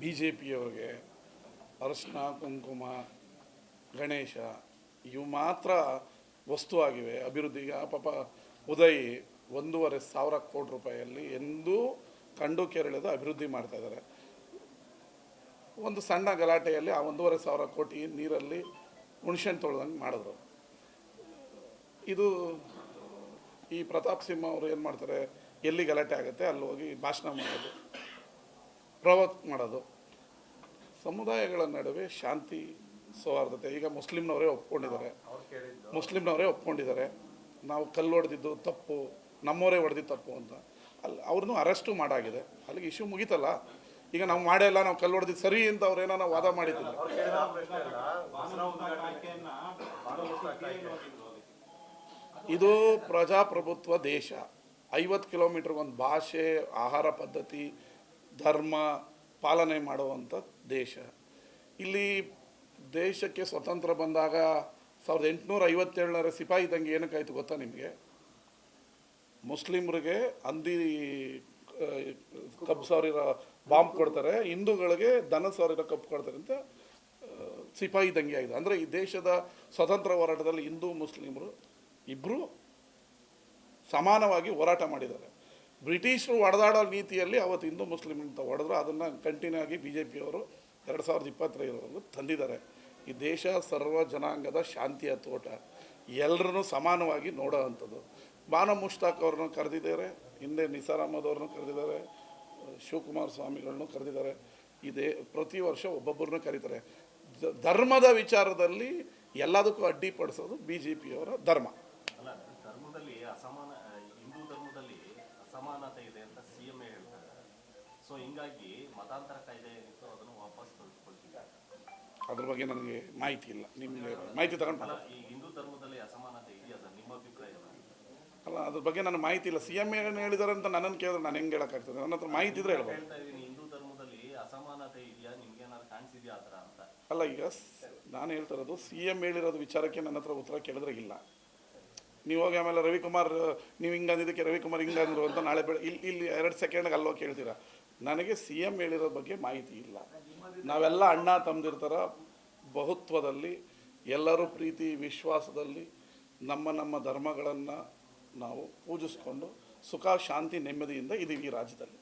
B J ಪಿಯವ್ರಿಗೆ ಅರಶಿನ, ಕುಂಕುಮ, ಗಣೇಶ ಇವು ಮಾತ್ರ ವಸ್ತು ಆಗಿವೆ ಅಭಿವೃದ್ಧಿಗೆ ಪಾಪ ಉದಯ್ ಒಂದೂವರೆ ಸಾವಿರ ಕೋಟಿ ರೂಪಾಯಿಯಲ್ಲಿ ಎಂದೂ ಕಂಡು ಕೇರಳದ ಅಭಿವೃದ್ಧಿ ಮಾಡ್ತಾ ಇದ್ದಾರೆ. ಒಂದು ಸಣ್ಣ ಗಲಾಟೆಯಲ್ಲಿ ಆ ಒಂದೂವರೆ ಸಾವಿರ ಕೋಟಿ ನೀರಲ್ಲಿ ಹುಣ್ಸೆಹಣ್ಣು ತೊಳೆದಂಗೆ ಮಾಡಿದ್ರು. ಇದು ಈ ಪ್ರತಾಪ್ ಸಿಂಹ ಅವರು ಏನು ಮಾಡ್ತಾರೆ? ಎಲ್ಲಿ ಗಲಾಟೆ ಆಗುತ್ತೆ? ಅಲ್ಲಿ ಹೋಗಿ ಭಾಷಣ ಮಾಡೋದು ಪ್ರವೋಕ್ ಮಾಡೋದು. ಸಮುದಾಯಗಳ ನಡುವೆ ಶಾಂತಿ ಸೌಹಾರ್ದತೆ ಈಗ ಮುಸ್ಲಿಮ್ನವರೇ ಒಪ್ಕೊಂಡಿದ್ದಾರೆ. ಮುಸ್ಲಿಮ್ನವರೇ ಒಪ್ಕೊಂಡಿದ್ದಾರೆ. ನಾವು ಕಲ್ಲು ಹೊಡೆದಿದ್ದು ತಪ್ಪು ನಮ್ಮವರೇ ಹೊಡೆದಿದ್ದು ತಪ್ಪು ಅಂತ. ಅಲ್ಲಿ ಅವ್ರನ್ನೂ ಅರೆಸ್ಟು ಮಾಡಾಗಿದೆ. ಅಲ್ಲಿಗೆ ಇಶ್ಯೂ ಮುಗೀತಲ್ಲ? ಈಗ ನಾವು ಮಾಡೇ ಇಲ್ಲ ನಾವು ಕಲ್ಲು ಹೊಡೆದಿದ್ದು ಸರಿ ಅಂತ ಅವ್ರೇನೋ ನಾವು ವಾದ ಮಾಡಿದ್ದಿಲ್ಲ ಇದು ಪ್ರಜಾಪ್ರಭುತ್ವ ದೇಶ. ಐವತ್ತು ಕಿಲೋಮೀಟ್ರ್ ಒಂದು ಭಾಷೆ ಆಹಾರ ಪದ್ಧತಿ ಧರ್ಮ ಪಾಲನೆ ಮಾಡುವಂಥ ದೇಶ. ಇಲ್ಲಿ ದೇಶಕ್ಕೆ ಸ್ವತಂತ್ರ ಬಂದಾಗ ಸಾವಿರದ ಎಂಟುನೂರ ಐವತ್ತೇಳರ ಸಿಪಾಯಿ ದಂಗೆ ಏನಕ್ಕಾಯ್ತು ಗೊತ್ತಾ ನಿಮಗೆ? ಮುಸ್ಲಿಮ್ರಿಗೆ ಅಂದಿ ಕಬ್ಬು ಸಾವಿರ ಬಾಂಬ್ ಕೊಡ್ತಾರೆ, ಹಿಂದೂಗಳಿಗೆ ದನ ಸಾವಿರ ಕಬ್ಬು ಕೊಡ್ತಾರೆ ಅಂತ ಸಿಪಾಯಿ ದಂಗೆ ಆಗಿದೆ. ಅಂದರೆ ಈ ದೇಶದ ಸ್ವತಂತ್ರ ಹೋರಾಟದಲ್ಲಿ ಹಿಂದೂ, ಮುಸ್ಲಿಮರು ಇಬ್ಬರು ಸಮಾನವಾಗಿ ಹೋರಾಟ ಮಾಡಿದ್ದಾರೆ. ಬ್ರಿಟಿಷರು ಒಡೆದಾಡೋ ನೀತಿಯಲ್ಲಿ ಅವತ್ತು ಹಿಂದೂ ಮುಸ್ಲಿಂ ಅಂತ ಒಡೆದ್ರು ಅದನ್ನು ಕಂಟಿನ್ಯೂ ಆಗಿ ಬಿ ಜೆ ಪಿಯವರು ಎರಡು ಸಾವಿರದ ಇಪ್ಪತ್ತೈದರವರೆಗೂ ತಂದಿದ್ದಾರೆ. ಈ ದೇಶ ಸರ್ವ ಜನಾಂಗದ ಶಾಂತಿಯ ತೋಟ. ಎಲ್ಲರನ್ನೂ ಸಮಾನವಾಗಿ ನೋಡೋ ಅಂಥದ್ದು. ಬಾನ ಮುಷ್ತಾಕ್ ಅವ್ರನ್ನ ಕರೆದಿದ್ದಾರೆ, ಹಿಂದೆ ನಿಸಾರ್ ಅವ್ರನ್ನ ಕರೆದಿದ್ದಾರೆ, ಶಿವಕುಮಾರ್ ಸ್ವಾಮಿಗಳನ್ನು ಕರೆದಿದ್ದಾರೆ. ಇದೇ ಪ್ರತಿ ವರ್ಷ ಒಬ್ಬೊಬ್ಬರನ್ನ ಕರೀತಾರೆ. ಧರ್ಮದ ವಿಚಾರದಲ್ಲಿ ಎಲ್ಲದಕ್ಕೂ ಅಡ್ಡಿಪಡಿಸೋದು ಬಿ ಜೆ ಪಿಯವರ ಧರ್ಮ. ಸೊ ಹಿಂಗಾಗಿ ಮತಾಂತರ ಕಾಯ್ದೆ ಏನಿತ್ತು ಅದನ್ನು ವಾಪಸ್ ತೆಗೆದುಕೊಳ್ತಿದ್ದಾರೆ ಅದ್ರ ಬಗ್ಗೆ ನನಗೆ ಮಾಹಿತಿ ಇಲ್ಲ. ನಿಮಗೆ ಮಾಹಿತಿ ತಗೊಂಡು ಅಲ್ಲ ಈ ಹಿಂದೂ ಧರ್ಮದಲ್ಲಿ ಅಸಮಾನತೆ ಇದೆಯಾ ಸರ್? ನಿಮ್ಮ ಅಭಿಪ್ರಾಯ? ಅಲ್ಲ ಅದ್ರ ಬಗ್ಗೆ ನನಗೆ ಮಾಹಿತಿ ಇಲ್ಲ. ಸಿ ಎಂ ಏನು ಹೇಳಿದಾರೆ ಅಂತ ನನ್ನನ್ನು ಕೇಳಿದ್ರೆ ನಾನು ಹೆಂಗೆ ಹೇಳೋಕ್ಕಾಗ್ತದೆ? ನನ್ನ ಹತ್ರ ಮಾಹಿತಿ ಇದ್ರೆ ಹೇಳ್ಬೋದು ಹೇಳ್ತಾ ಇದೀನಿ ಹಿಂದೂ ಧರ್ಮದಲ್ಲಿ ಅಸಮಾನತೆ ಇದೆಯಾ? ನಿಮ್ಗೆ ಏನಾದ್ರು ಕಾಣಿಸಿದ್ಯಾ ಆ ಥರ ಅಂತ? ಅಲ್ಲ ಈಗ ನಾನು ಹೇಳ್ತಾ ಇರೋದು ಸಿ ಎಂ ಹೇಳಿರೋದು ವಿಚಾರಕ್ಕೆ ನನ್ನ ಹತ್ರ ಉತ್ತರ ಕೇಳಿದ್ರೆ ಇಲ್ಲ. ನೀವು ಹೋಗಿ ಆಮೇಲೆ ರವಿಕುಮಾರ್, ನೀವು ಹಿಂಗಂದಿದ್ದಕ್ಕೆ ರವಿಕುಮಾರ್ ಹಿಂಗೆ ಅಂದರು ಅಂತ ನಾಳೆ ಬೆಳೆ, ಇಲ್ಲಿ ಇಲ್ಲಿ ಎರಡು ಸೆಕೆಂಡ್ಗೆ ಅಲ್ಲೋ ಕೇಳ್ತೀರಾ? ನನಗೆ ಸಿ ಎಂ ಹೇಳಿರೋ ಬಗ್ಗೆ ಮಾಹಿತಿ ಇಲ್ಲ. ನಾವೆಲ್ಲ ಅಣ್ಣ ತಮ್ಮದಿರ್ತಾರ ಬಹುತ್ವದಲ್ಲಿ, ಎಲ್ಲರೂ ಪ್ರೀತಿ, ವಿಶ್ವಾಸದಲ್ಲಿ ನಮ್ಮ ನಮ್ಮ ಧರ್ಮಗಳನ್ನು ನಾವು ಪೂಜಿಸ್ಕೊಂಡು ಸುಖ, ಶಾಂತಿ, ನೆಮ್ಮದಿಯಿಂದ ಇದೀವಿ ರಾಜ್ಯದಲ್ಲಿ.